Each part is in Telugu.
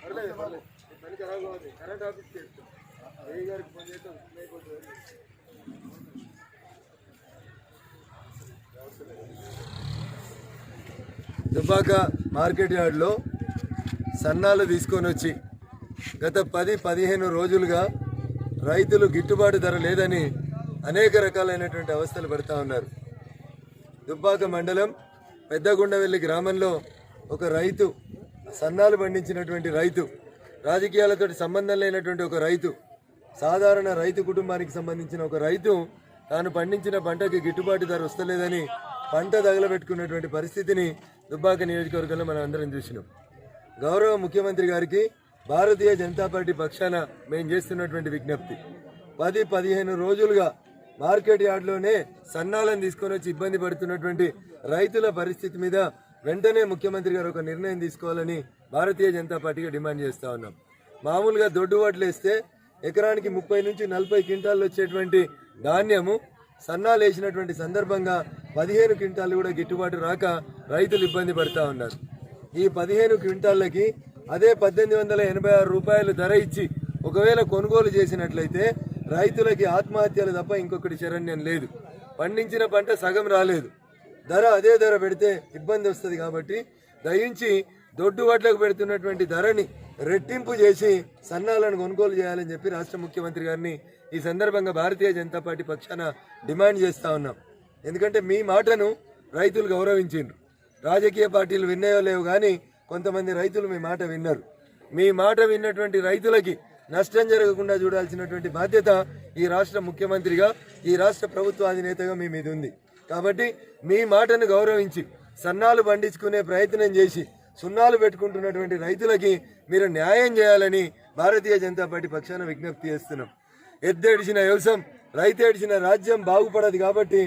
పర్లేదు పర్లేదు పని కరెంట్ ఆఫీస్కి వెళ్తాం గారికి ఫోన్ చేస్తాం దుబ్బాక మార్కెట్ యార్డ్లో సన్నాలు తీసుకొని వచ్చి గత పది పదిహేను రోజులుగా రైతులు గిట్టుబాటు ధర లేదని అనేక రకాలైనటువంటి అవస్థలు పడుతూ ఉన్నారు. దుబ్బాక మండలం పెద్దగుండవెల్లి గ్రామంలో ఒక రైతు సన్నాలు పండించినటువంటి రైతు రాజకీయాలతో సంబంధం లేనటువంటి ఒక రైతు సాధారణ రైతు కుటుంబానికి సంబంధించిన ఒక రైతు తాను పండించిన పంటకి గిట్టుబాటు ధర వస్తలేదని పంట తగలబెట్టుకున్నటువంటి పరిస్థితిని దుబ్బాక నియోజకవర్గంలో మనం అందరం చూసినాం. గౌరవ ముఖ్యమంత్రి గారికి భారతీయ జనతా పార్టీ పక్షాన మేము చేస్తున్నటువంటి విజ్ఞప్తి. పది పదిహేను రోజులుగా మార్కెట్ యార్డ్లోనే సన్నాలను తీసుకొని వచ్చి ఇబ్బంది పడుతున్నటువంటి రైతుల పరిస్థితి మీద వెంటనే ముఖ్యమంత్రి గారు ఒక నిర్ణయం తీసుకోవాలని భారతీయ జనతా పార్టీగా డిమాండ్ చేస్తా ఉన్నాం. మామూలుగా దొడ్డు వడ్లు వేస్తే ఎకరానికి ముప్పై నుంచి నలభై క్వింటాలు వచ్చేటువంటి ధాన్యము. సన్నాలు వేసినటువంటి సందర్భంగా పదిహేను క్వింటాలు కూడా గిట్టుబాటు రాక రైతులు ఇబ్బంది పడతా ఉన్నారు. ఈ పదిహేను క్వింటాళ్ళకి అదే పద్దెనిమిది వందల ఎనభై ఆరు రూపాయలు ధర ఇచ్చి ఒకవేళ కొనుగోలు చేసినట్లయితే రైతులకి ఆత్మహత్యలు తప్ప ఇంకొకటి శరణ్యం లేదు. పండించిన పంట సగం రాలేదు. ధర అదే ధర పెడితే ఇబ్బంది వస్తుంది కాబట్టి దయించి దొడ్డు వడ్లకు పెడుతున్నటువంటి ధరని రెట్టింపు చేసి సన్నాలను కొనుగోలు చేయాలని చెప్పి రాష్ట్ర ముఖ్యమంత్రి గారిని ఈ సందర్భంగా భారతీయ జనతా పార్టీ పక్షాన డిమాండ్ చేస్తా ఉన్నాం. ఎందుకంటే మీ మాటను రైతులు గౌరవించిండ్రు. రాజకీయ పార్టీలు విన్నాయో లేవు కానీ కొంతమంది రైతులు మీ మాట విన్నారు. మీ మాట విన్నటువంటి రైతులకి నష్టం జరగకుండా చూడాల్సినటువంటి బాధ్యత ఈ రాష్ట్ర ముఖ్యమంత్రిగా ఈ రాష్ట్ర ప్రభుత్వ అధినేతగా మీ మీద ఉంది కాబట్టి మీ మాటను గౌరవించి సన్నాలు పండించుకునే ప్రయత్నం చేసి సున్నాలు పెట్టుకుంటున్నటువంటి రైతులకి మీరు న్యాయం చేయాలని భారతీయ జనతా పార్టీ పక్షాన విజ్ఞప్తి చేస్తున్నాం. ఎద్దేడిచిన వ్యవసాయం రైతేడిచిన రాజ్యం బాగుపడదు కాబట్టి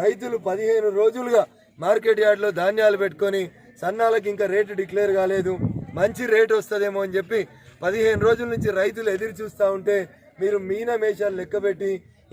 రైతులు పదిహేను రోజులుగా మార్కెట్ యార్డ్లో ధాన్యాలు పెట్టుకొని సన్నాలకు ఇంకా రేటు డిక్లేర్ కాలేదు. మంచి రేటు వస్తుందేమో అని చెప్పి పదిహేను రోజుల నుంచి రైతులు ఎదురు చూస్తూ ఉంటే మీరు మీన మేషాలు లెక్కబెట్టి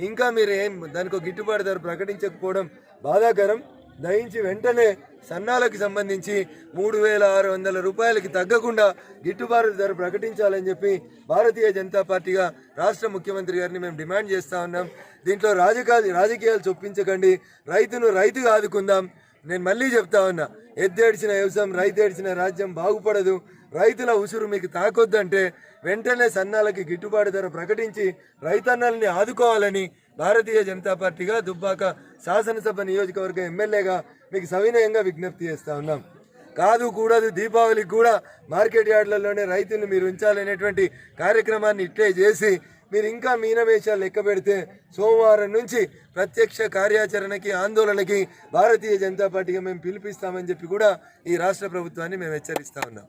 ఇంకా మీరు ఏం దానికి గిట్టుబాటు ధర ప్రకటించకపోవడం బాధాకరం. దయించి వెంటనే సన్నాలకు సంబంధించి మూడు వేల ఆరు వందల రూపాయలకి తగ్గకుండా గిట్టుబాటు ధర ప్రకటించాలని చెప్పి భారతీయ జనతా పార్టీగా రాష్ట్ర ముఖ్యమంత్రి గారిని మేము డిమాండ్ చేస్తా ఉన్నాం. దీంట్లో రాజకీయ రాజకీయాలు చొప్పించకండి. రైతును రైతుగా ఆదుకుందాం. నేను మళ్ళీ చెప్తా ఉన్నా ఎద్దేడిచిన వ్యవసాయం రైతేడిచిన రాజ్యం బాగుపడదు. రైతుల ఉసురు మీకు తాకొద్దంటే వెంటనే సన్నాలకి గిట్టుబాటు ధర ప్రకటించి రైతన్నల్ని ఆదుకోవాలని భారతీయ జనతా పార్టీగా దుబ్బాక శాసనసభ నియోజకవర్గ ఎమ్మెల్యేగా మీకు సవినయంగా విజ్ఞప్తి చేస్తా ఉన్నాం. కాదు కూడదు దీపావళికి కూడా మార్కెట్ యార్డ్లలోనే రైతులను మీరు ఉంచాలనేటువంటి కార్యక్రమాన్ని ఇట్లే చేసి మీరు ఇంకా మీనవేషాలు లెక్క పెడితే సోమవారం నుంచి ప్రత్యక్ష కార్యాచరణకి ఆందోళనకి భారతీయ జనతా పార్టీగా మేము పిలిపిస్తామని చెప్పి కూడా ఈ రాష్ట్ర ప్రభుత్వాన్ని మేము హెచ్చరిస్తా ఉన్నాం.